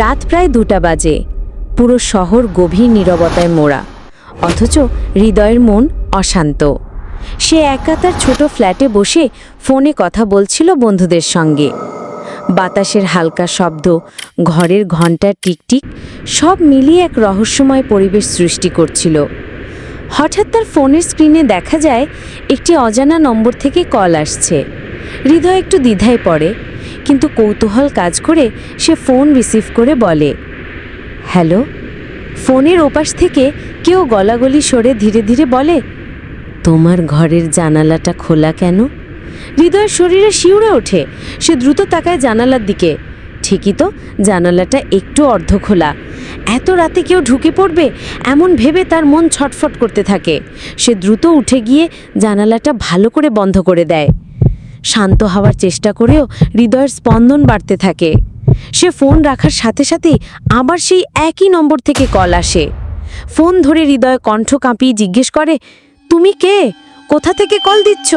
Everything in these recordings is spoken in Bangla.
রাত প্রায় দুটা বাজে। পুরো শহর গভীর নীরবতায় মোড়া। অথচ হৃদয়ের মন অশান্ত। সে একা তার ছোট ফ্ল্যাটে বসে ফোনে কথা বলছিল বন্ধুদের সঙ্গে। বাতাসের হালকা শব্দ, ঘরের ঘণ্টার টিকটিক, সব মিলিয়ে এক রহস্যময় পরিবেশ সৃষ্টি করছিল। হঠাৎ তার ফোনের স্ক্রিনে দেখা যায়, একটি অজানা নম্বর থেকে কল আসছে। হৃদয় একটু দ্বিধায় পড়ে। কিন্তু কৌতূহল কাজ করে সে ফোন রিসিভ করে বলে, হ্যালো? ফোনের ওপাশ থেকে কেউ গলাগলি সরে ধীরে ধীরে বলে, তোমার ঘরের জানালাটা খোলা কেন? হৃদয়ের শরীরে শিউরে ওঠে, সে দ্রুত তাকায় জানালার দিকে। ঠিকই তো, জানালাটা একটু অর্ধ খোলা। এত রাতে কেউ ঢুকে পড়বে, এমন ভেবে তার মন ছটফট করতে থাকে। সে দ্রুত উঠে গিয়ে জানালাটা ভালো করে বন্ধ করে দেয়। শান্ত হওয়ার চেষ্টা করেও হৃদয়ের স্পন্দন বাড়তে থাকে। সে ফোন রাখার সাথে সাথেই আবার সেই একই নম্বর থেকে কল আসে। ফোন ধরে হৃদয় কণ্ঠ কাঁপিয়ে জিজ্ঞেস করে, তুমি কে? কোথা থেকে কল দিচ্ছ?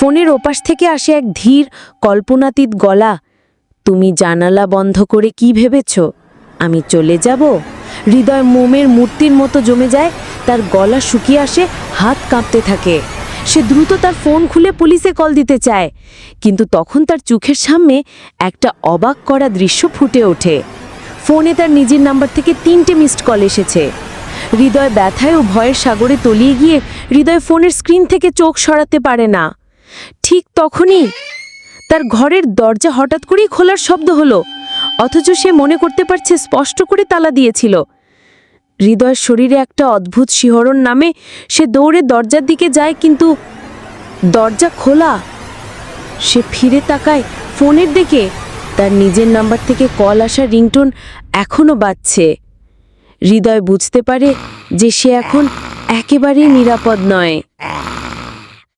ফোনের ওপাশ থেকে আসে এক ধীর, কল্পনাতীত গলা, তুমি জানালা বন্ধ করে কি ভেবেছ? আমি চলে যাব? হৃদয় মোমের মূর্তির মতো জমে যায়, তার গলা শুকিয়ে আসে, হাত কাঁপতে থাকে। সে দ্রুত তার ফোন খুলে পুলিশে কল দিতে চায়। কিন্তু তখন তার চোখের সামনে একটা অবাক করা দৃশ্য ফুটে ওঠে। ফোনে তার নিজের নাম্বার থেকে তিনটে মিসড কল এসেছে। হৃদয় ব্যথায় ও ভয়ের সাগরে তলিয়ে গিয়ে হৃদয় ফোনের স্ক্রিন থেকে চোখ সরাতে পারে না। ঠিক তখনই তার ঘরের দরজা হঠাৎ করেই খোলার শব্দ হলো, অথচ সে মনে করতে পারছে স্পষ্ট করে তালা দিয়েছিল। হৃদয়ের শরীরে একটা অদ্ভুত শিহরণ নামে সে দৌড়ে দরজার দিকে যায়, কিন্তু দরজা খোলা। সে ফিরে তাকায় ফোনের দিকে। তার নিজের নাম্বার থেকে কল আসা রিংটোন এখনও বাজছে। হৃদয় বুঝতে পারে যে সে এখন একেবারেই নিরাপদ নয়।